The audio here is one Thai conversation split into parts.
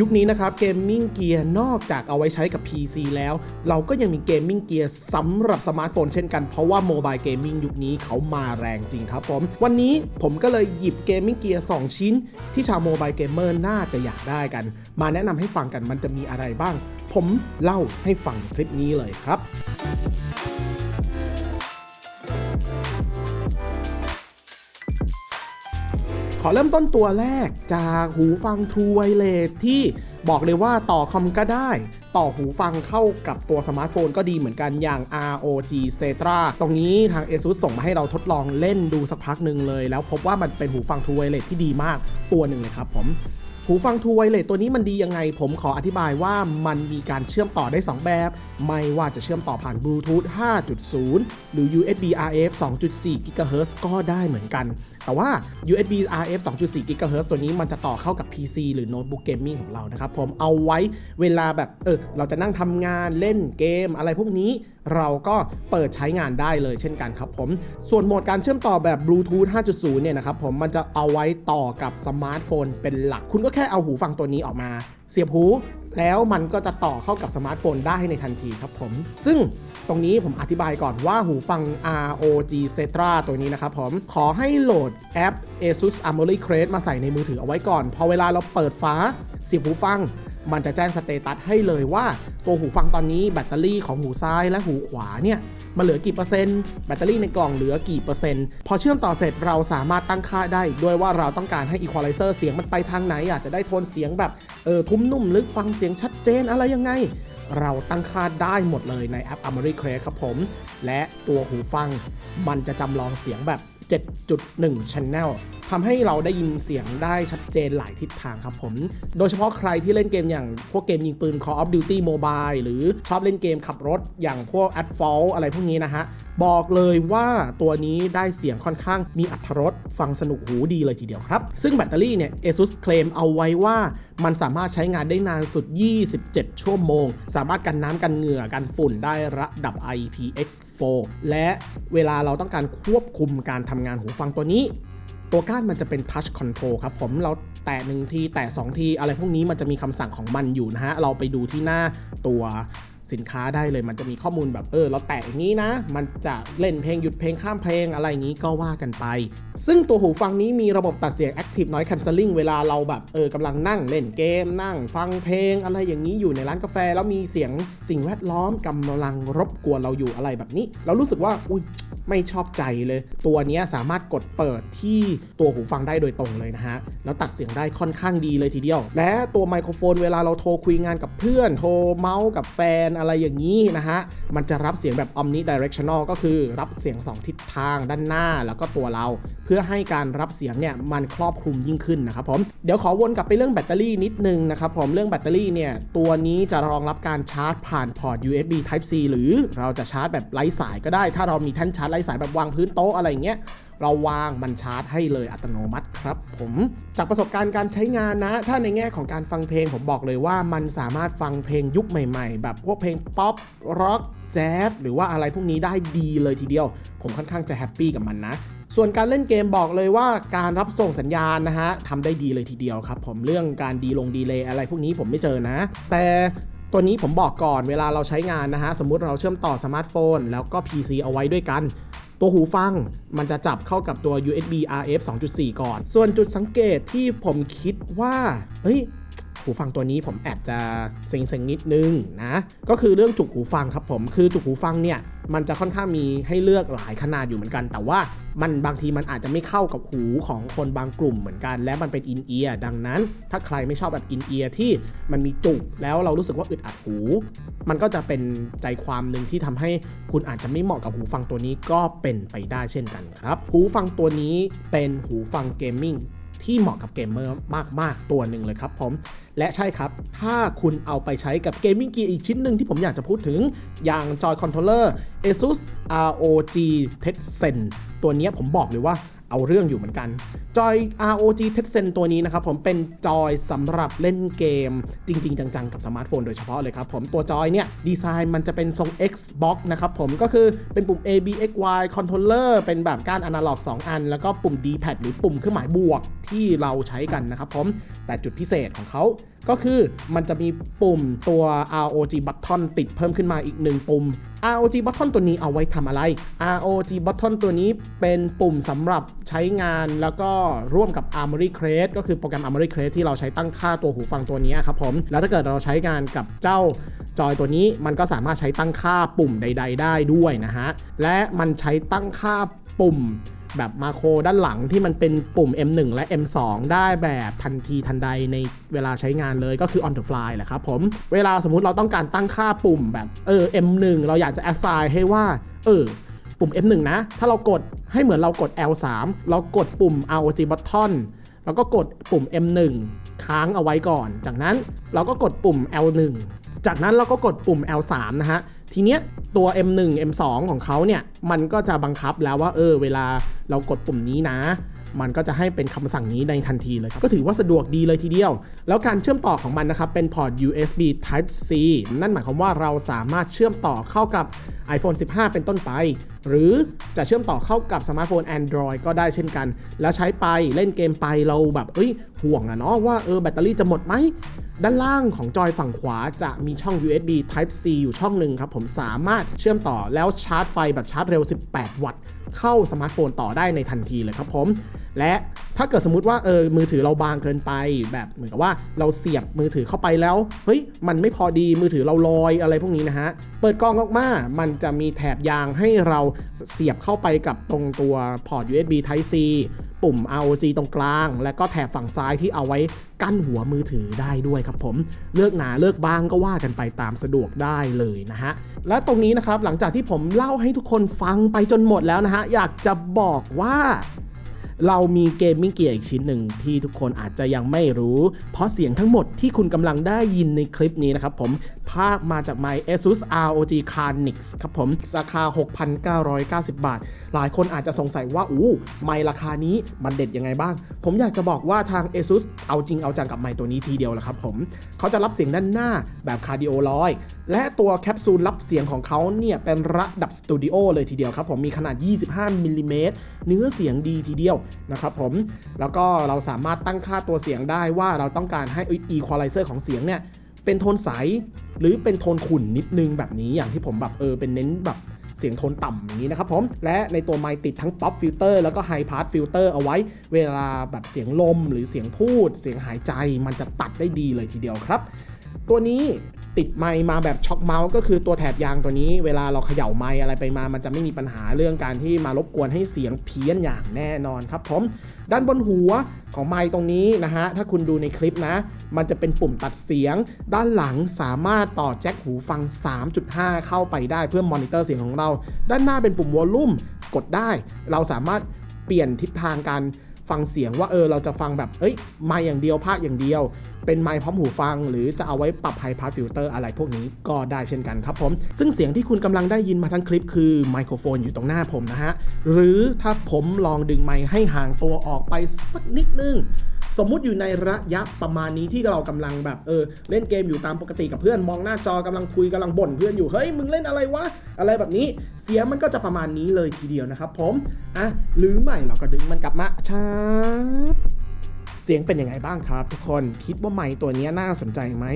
ยุคนี้นะครับเกมมิ่งเกียร์นอกจากเอาไว้ใช้กับ PC แล้ว เราก็ยังมีเกมมิ่งเกียร์สำหรับสมาร์ทโฟนเช่นกัน เพราะว่าโมบายเกมมิ่งยุคนี้เขามาแรงจริงครับผม วันนี้ผมก็เลยหยิบเกมมิ่งเกียร์2ชิ้น ที่ชาวโมบายเกมเมอร์น่าจะอยากได้กัน มาแนะนำให้ฟังกันมันจะมีอะไรบ้าง ผมเล่าให้ฟังคลิปนี้เลยครับ ขอเริ่มต้นตัวแรกจากหูฟัง True Wireless ที่บอกเลยว่าต่อคอมก็ได้ ต่อหูฟังเข้ากับตัวสมาร์ทโฟนก็ดีเหมือนกันอย่าง ROG Cetra ตรงนี้ทาง ASUS ส่งมาให้เราทดลองเล่นดูสักพักหนึ่งเลย แล้วพบว่ามันเป็นหูฟัง True Wireless ที่ดีมากตัวหนึ่งเลยครับผม หูฟัง True Wireless ตัวนี้มันดียังไง ผมขออธิบายว่ามันมีการเชื่อมต่อได้ 2 แบบ ไม่ว่าจะเชื่อมต่อผ่าน Bluetooth 5.0 หรือ USB RF 2.4 GHz ก็ได้เหมือนกัน แต่ว่า USB RF 2.4 GHz ตัวนี้มันจะต่อเข้ากับ PC หรือโน้ตบุ๊กเกมมิ่งของเรานะครับ ผมเอาไว้เวลาแบบ เออ เราจะนั่งทำงานเล่นเกมอะไรพวกนี้ เราก็เปิดใช้งานได้เลยเช่นกันครับผม ส่วนโหมดการเชื่อมต่อแบบ Bluetooth 5.0 เนี่ยนะครับผมมันจะเอาไว้ต่อกับสมาร์ทโฟนเป็นหลัก คุณก็แค่เอาหูฟังตัวนี้ออกมา เสียบหูแล้วมันก็จะต่อเข้ากับสมาร์ทโฟนได้ในทันทีครับผม ซึ่งตรงนี้ผมอธิบายก่อนว่าหูฟัง ROG Cetra ตัวนี้นะครับผม ขอให้โหลดแอป ASUS a r m o r y Crest มาใส่ในมือถือเอาไว้ก่อน พอเวลาเราเปิดฟ้าเสียบหูฟัง มันจะแจ้งสเตตัสให้เลยว่า ตัวหูฟังตอนนี้แบตเตอรี่ของหูซ้ายและหูขวาเนี่ยมันเหลือกี่เปอร์เซ็นต์แบตเตอรี่ในกล่องเหลือกี่เปอร์เซ็นต์พอเชื่อมต่อเสร็จเราสามารถตั้งค่าได้ ด้วยว่าเราต้องการให้อีควอไลเซอร์เสียงมันไปทางไหนอยากจะได้โทนเสียงแบบเออทุ้มนุ่มลึกฟังเสียงชัดเจนอะไรยังไง เราตั้งค่าได้หมดเลยในแอป armory cret ครับผม และตัวหูฟังมันจะจำลองเสียงแบบ 7.1 Channel ทำให้เราได้ยินเสียงได้ชัดเจนหลายทิศทางครับผม โดยเฉพาะใครที่เล่นเกมอย่างพวกเกมยิงปืน Call of Duty Mobile หรือชอบเล่นเกมขับรถอย่างพวก Asphalt อะไรพวกนี้นะฮะ บอกเลยว่าตัวนี้ได้เสียงค่อนข้างมีอัตรสฟังสนุกหูดีเลยทีเดียวครับ ซึ่งแบตเตอรี่เนี่ย ASUS เคลมเอาไว้ว่ามันสามารถใช้งานได้นานสุด 27 ชั่วโมง สามารถกันน้ำกันเหงื่อกันฝุ่นได้ระดับ IPX4 และเวลาเราต้องการควบคุมการทำงานหูฟังตัวนี้ ตัวก้านมันจะเป็น Touch Control ครับผมเราแตะหนึ่งที แตะสองที อะไรพวกนี้มันจะมีคำสั่งของมันอยู่นะฮะ เราไปดูที่หน้าตัว สินค้าได้เลย มันจะมีข้อมูลแบบเออเราแตะอย่างนี้นะ มันจะเล่นเพลงหยุดเพลงข้ามเพลงอะไรอย่างนี้ก็ว่ากันไป ซึ่งตัวหูฟังนี้มีระบบตัดเสียง Active Noise Cancelling เวลาเราแบบเออกำลังนั่งเล่นเกมนั่ง ฟังเพลงอะไรอย่างนี้อยู่ในร้านกาแฟ แล้วมีเสียงสิ่งแวดล้อมกำลังรบกวนเราอยู่อะไรแบบนี้ เรารู้สึกว่าอุ้ยไม่ชอบใจเลย ตัวนี้สามารถกดเปิดที่ตัวหูฟังได้โดยตรงเลยนะฮะ แล้วตัดเสียงได้ค่อนข้างดีเลยทีเดียว และตัวไมโครโฟนเวลาเราโทรคุยงานกับเพื่อน โทรเมาส์กับแฟนอะไรอย่างนี้นะฮะ มันจะรับเสียงแบบ omnidirectional ก็คือรับเสียง 2 ทิศทางด้านหน้าแล้วก็ตัวเรา เพื่อให้การรับเสียงเนี่ยมันครอบคลุมยิ่งขึ้นนะครับผม เดี๋ยวขอวนกลับไปเรื่องแบตเตอรี่นิดนึงนะครับผม เรื่องแบตเตอรี่เนี่ยตัวนี้จะรองรับการชาร์จผ่านพอร์ต USB Type C หรือเราจะชาร์จแบบไร้สายก็ได้ ถ้าเรามีแท่นชาร์จไร้สายแบบวางพื้นโต๊ะอะไรอย่างเงี้ย เราวางมันชาร์จให้เลยอัตโนมัติครับผมจากประสบการณ์การใช้งานนะ ถ้าในแง่ของการฟังเพลงผมบอกเลยว่ามันสามารถฟังเพลงยุคใหม่ๆ แบบพวกเพลงป๊อปร็อกแจ๊สหรือว่าอะไรพวกนี้ได้ดีเลยทีเดียว ผมค่อนข้างจะแฮปปี้กับมันนะ ส่วนการเล่นเกมบอกเลยว่าการรับส่งสัญญาณนะฮะทำได้ดีเลยทีเดียวครับผมเรื่องการดีลงดีเลย์อะไรพวกนี้ผมไม่เจอนะ แต่ตัวนี้ผมบอกก่อนเวลาเราใช้งานนะฮะ สมมุติเราเชื่อมต่อสมาร์ทโฟน แล้วก็ PC เอาไว้ด้วยกัน ตัวหูฟังมันจะจับเข้ากับตัว USB RF 2.4 ก่อน ส่วนจุดสังเกตที่ผมคิดว่า เฮ้ย หูฟังตัวนี้ผมแอบจะเซ็งๆนิดนึงนะ ก็คือเรื่องจุกหูฟังครับผม คือจุกหูฟังเนี่ยมันจะค่อนข้างมีให้เลือกหลายขนาดอยู่เหมือนกัน แต่ว่ามันบางทีมันอาจจะไม่เข้ากับหูของคนบางกลุ่มเหมือนกัน และมันเป็นอินเอียร์ดังนั้น ถ้าใครไม่ชอบแบบอินเอียร์ที่มันมีจุกแล้วเรารู้สึกว่าอึดอัดหู มันก็จะเป็นใจความหนึ่งที่ทำให้คุณอาจจะไม่เหมาะกับหูฟังตัวนี้ก็เป็นไปได้เช่นกันครับ หูฟังตัวนี้เป็นหูฟังเกมมิ่ง ที่เหมาะกับเกมเมอร์มาก ๆ ตัวหนึ่งเลยครับผม และใช่ครับ ถ้าคุณเอาไปใช้กับเกมมิ่งเกียร์อีกชิ้นหนึ่งที่ผมอยากจะพูดถึงอย่างจอยคอนโทรลเลอร์ ASUS ROG Tetsen ตัวนี้ผมบอกเลยว่าเอาเรื่องอยู่เหมือนกัน จอย ROG Tetsen ตัวนี้นะครับผมเป็นจอยสำหรับเล่นเกมจริง ๆ จัง ๆ กับสมาร์ทโฟนโดยเฉพาะเลยครับผมตัวจอยเนี่ย ดีไซน์มันจะเป็นทรง Xbox นะครับผมก็คือเป็นปุ่ม A B X Y controller เป็นแบบก้านอนาล็อก 2 อัน แล้วก็ปุ่ม D pad หรือปุ่มเครื่องหมายบวกที่เราใช้กันนะครับผมแต่จุดพิเศษของเขา ก็คือมันจะมีปุ่มตัว ROG button ติดเพิ่มขึ้นมาอีกหนึ่งปุ่ม ROG button ตัวนี้เอาไว้ทำอะไร ROG button ตัวนี้เป็นปุ่มสำหรับใช้งานแล้วก็ร่วมกับ Armory Crate ก็คือโปรแกรม Armory Crate ที่เราใช้ตั้งค่าตัวหูฟังตัวนี้ครับผม แล้วถ้าเกิดเราใช้งานกับเจ้าจอยตัวนี้มันก็สามารถใช้ตั้งค่าปุ่มใด ๆ ได้ด้วยนะฮะ และมันใช้ตั้งค่าปุ่ม แบบมาโครด้านหลังที่มันเป็นปุ่ม M1 และ M2 ได้แบบทันทีทันใดในเวลาใช้งานเลยก็คือ on the fly แหละครับผม เวลาสมมุติเราต้องการตั้งค่าปุ่มแบบเออ M1 เราอยากจะ assign ให้ว่า เออ ปุ่ม M1 นะ ถ้าเรากดให้เหมือนเรากด L3 เรากดปุ่ม ROG button แล้วก็กดปุ่ม M1 ค้างเอาไว้ก่อน จากนั้นเราก็กดปุ่ม L1 จากนั้นเราก็กดปุ่ม L3 นะฮะ ทีเนี้ยตัว M1 M2 ของเขาเนี่ย มันก็จะบังคับแล้วว่า เออ เวลาเรากดปุ่มนี้นะ มันก็จะให้เป็นคำสั่งนี้ในทันทีเลย ก็ถือว่าสะดวกดีเลยทีเดียว แล้วการเชื่อมต่อของมันนะครับ เป็นพอร์ต USB Type C นั่นหมายความว่าเราสามารถเชื่อมต่อเข้ากับ iPhone 15 เป็นต้นไปหรือจะเชื่อมต่อเข้ากับสมาร์ทโฟน Android ก็ได้เช่นกัน แล้วใช้ไปเล่นเกมไปเราแบบเอ้ยห่วงอะเนาะว่าเออแบตเตอรี่จะหมดไหม ด้านล่างของจอยฝั่งขวาจะมีช่อง USB Type C อยู่ช่องหนึ่งครับผมสามารถเชื่อมต่อแล้วชาร์จไฟแบบชาร์จเร็ว 18 วัตต์เข้าสมาร์ทโฟนต่อได้ในทันทีเลยครับผม และถ้าเกิดสมมุติว่าเออมือถือเราบางเกินไป แบบเหมือนกับว่าเราเสียบมือถือเข้าไปแล้วเฮ้ยมันไม่พอดีมือถือเราลอยอะไรพวกนี้นะฮะเปิดกล้องออกมามันจะมีแถบยางให้เราเสียบเข้าไปกับตรงตัวพอร์ต USB Type C ปุ่ม ROG ตรงกลาง และก็แถบฝั่งซ้ายที่เอาไว้กั้นหัวมือถือได้ด้วยครับผม เลือกหนาเลือกบางก็ว่ากันไปตามสะดวกได้เลยนะฮะ และตรงนี้นะครับหลังจากที่ผมเล่าให้ทุกคนฟังไปจนหมดแล้วนะฮะ อยากจะบอกว่า เรามีเกมมิ่งเกียร์อีกชิ้นหนึ่งที่ทุกคนอาจจะยังไม่รู้ เพราะเสียงทั้งหมดที่คุณกำลังได้ยินในคลิปนี้นะครับผมภาคมาจากไม ASUS ROG Carnix ครับผม ราคา 6,990 บาท หลายคนอาจจะสงสัยว่า อู้ไมราคานี้มันเด็ดยังไงบ้าง ผมอยากจะบอกว่าทาง ASUS เอาจริงเอาจังกับไมตัวนี้ทีเดียวแหละครับผม เขาจะรับเสียงด้านหน้าแบบคาร์ดิโอลอยและตัวแคปซูลรับเสียงของเขาเนี่ย เป็นระดับสตูดิโอเลยทีเดียวครับผมมีขนาด 25มิลลิเมตรเนื้อเสียงดีทีเดียวนะครับผม แล้วก็เราสามารถตั้งค่าตัวเสียงได้ว่าเราต้องการให้ equalizer ของเสียงเนี่ย เป็นโทนใส หรือเป็นโทนขุ่นนิดนึงแบบนี้อย่างที่ผมแบบเออเป็นเน้นแบบเสียงโทนต่ำอย่างนี้นะครับผม และในตัวไมค์ติดทั้ง Pop Filter แล้วก็ High Pass Filter เอาไว้ เวลาแบบเสียงลมหรือเสียงพูด เสียงหายใจมันจะตัดได้ดีเลยทีเดียวครับ ตัวนี้ ติดไมค์มาแบบช็อคเมาส์ก็คือตัวแถบยางตัวนี้ เวลาเราเขย่าไมค์อะไรไปมา มันจะไม่มีปัญหาเรื่องการที่มารบกวนให้เสียงเพี้ยนอย่างแน่นอนครับผม ด้านบนหัวของไมค์ตรงนี้นะฮะ ถ้าคุณดูในคลิปนะ มันจะเป็นปุ่มตัดเสียง ด้านหลังสามารถต่อแจ็คหูฟัง 3.5 เข้าไปได้เพื่อมอนิเตอร์เสียงของเรา ด้านหน้าเป็นปุ่มวอลลุ่มกดได้ เราสามารถเปลี่ยนทิศทางการ ฟังเสียงว่าเออเราจะฟังแบบเอ้ยไมค์อย่างเดียวภาคอย่างเดียว เป็นไมค์พร้อมหูฟัง หรือจะเอาไว้ปรับไฮพาสฟิลเตอร์อะไรพวกนี้ก็ได้เช่นกันครับผม ซึ่งเสียงที่คุณกำลังได้ยินมาทั้งคลิปคือไมโครโฟนอยู่ตรงหน้าผมนะฮะ หรือถ้าผมลองดึงไมค์ให้ห่างตัวออกไปสักนิดนึง สมมุติอยู่ในระยะประมาณนี้ที่เรากำลังแบบเออเล่นเกมอยู่ตามปกติกับเพื่อนมองหน้าจอกำลังคุยกำลังบ่นเพื่อนอยู่เฮ้ยมึงเล่นอะไรวะอะไรแบบนี้เสียงมันก็จะประมาณนี้เลยทีเดียวนะครับ ผมอะหรือไม่เราก็ดึงมันกลับมาชาเสียงเป็นยังไงบ้างครับ ทุกคนคิดว่าไมค์ตัวนี้น่าสนใจไหม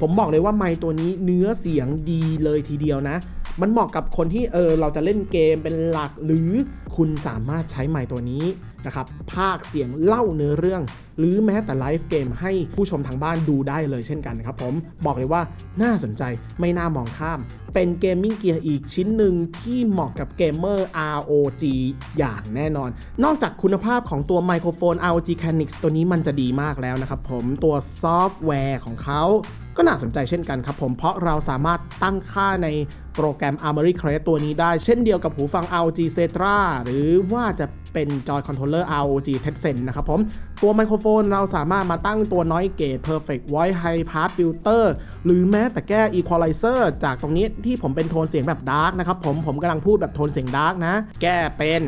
ผมบอกเลยว่าไมค์ตัวนี้เนื้อเสียงดีเลยทีเดียวนะมันเหมาะกับคนที่เออเราจะเล่นเกมเป็นหลักหรือคุณสามารถใช้ไมค์ตัวนี้ นะครับภาคเสียงเล่าเนื้อเรื่อง หรือแม้แต่ไลฟ์เกมให้ผู้ชมทางบ้านดูได้เลยเช่นกันนะครับผมบอกเลยว่าน่าสนใจไม่น่ามองข้าม เป็นเกมมิ่งเกียร์อีกชิ้นหนึ่งที่เหมาะกับเกมเมอร์ ROG อย่างแน่นอน นอกจากคุณภาพของตัวไมโครโฟน ROG Canix ตัวนี้มันจะดีมากแล้วนะครับผมตัวซอฟต์แวร์ของเขาก็น่าสนใจเช่นกันครับผม เพราะเราสามารถตั้งค่าในโปรแกรม Armory Crate ตัวนี้ได้ เช่นเดียวกับหูฟัง ROG Cetra หรือว่าจะเป็นจอยคอนโทรลเลอร์ ROG Tencent นะครับผม ตัวไมโครโฟนเราสามารถมาตั้งตัว Noise Gate Perfect Voice High Pass Filter หรือแม้แต่แก้ Equalizer จากตรงนี้ที่ผมเป็นโทนเสียงแบบดาร์กนะครับผมผมกำลังพูดแบบโทนเสียงดาร์กนะ แก้เป็น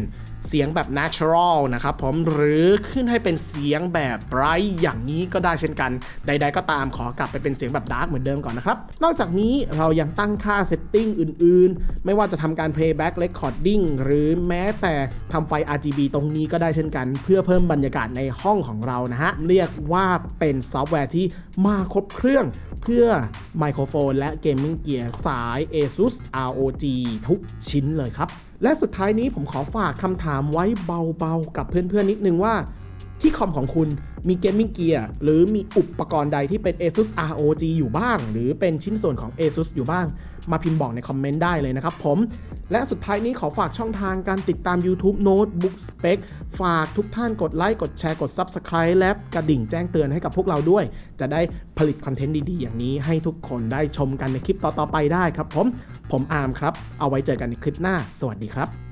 เสียงแบบ natural นะครับผมหรือขึ้นให้เป็นเสียงแบบ bright อย่างนี้ก็ได้เช่นกัน ใด ๆ ก็ตามขอกลับไปเป็นเสียงแบบ dark เหมือนเดิมก่อนนะครับ นอกจากนี้เรายังตั้งค่า setting อื่น ๆ ไม่ว่าจะทำการ playback recording หรือแม้แต่ทำไฟ RGB ตรงนี้ก็ได้เช่นกัน เพื่อเพิ่มบรรยากาศในห้องของเรานะฮะ เรียกว่าเป็นซอฟต์แวร์ที่มาครบเครื่อง เพื่อไมโครโฟนและเกมมิ่งเกียร์สาย ASUS ROG ทุกชิ้นเลยครับ และสุดท้ายนี้ผมขอฝากคำถามไว้เบาๆ กับเพื่อนๆนิดนึงว่า ที่คอมของคุณมีเกมมิ่งเกียร์หรือมีอุปกรณ์ใดที่เป็น ASUS ROG อยู่บ้าง หรือเป็นชิ้นส่วนของ ASUS อยู่บ้าง มาพิมพ์บอกในคอมเมนต์ได้เลยนะครับผม และสุดท้ายนี้ขอฝากช่องทางการติดตาม YouTube Notebook Spec ฝากทุกท่านกดไลค์กดแชร์กด Subscribe และกระดิ่งแจ้งเตือนให้กับพวกเราด้วย จะได้ผลิตคอนเทนต์ดีๆ อย่างนี้ให้ทุกคนได้ชมกันในคลิปต่อๆไปได้ครับผม ผมอาร์มครับ เอาไว้เจอกันในคลิปหน้า สวัสดีครับ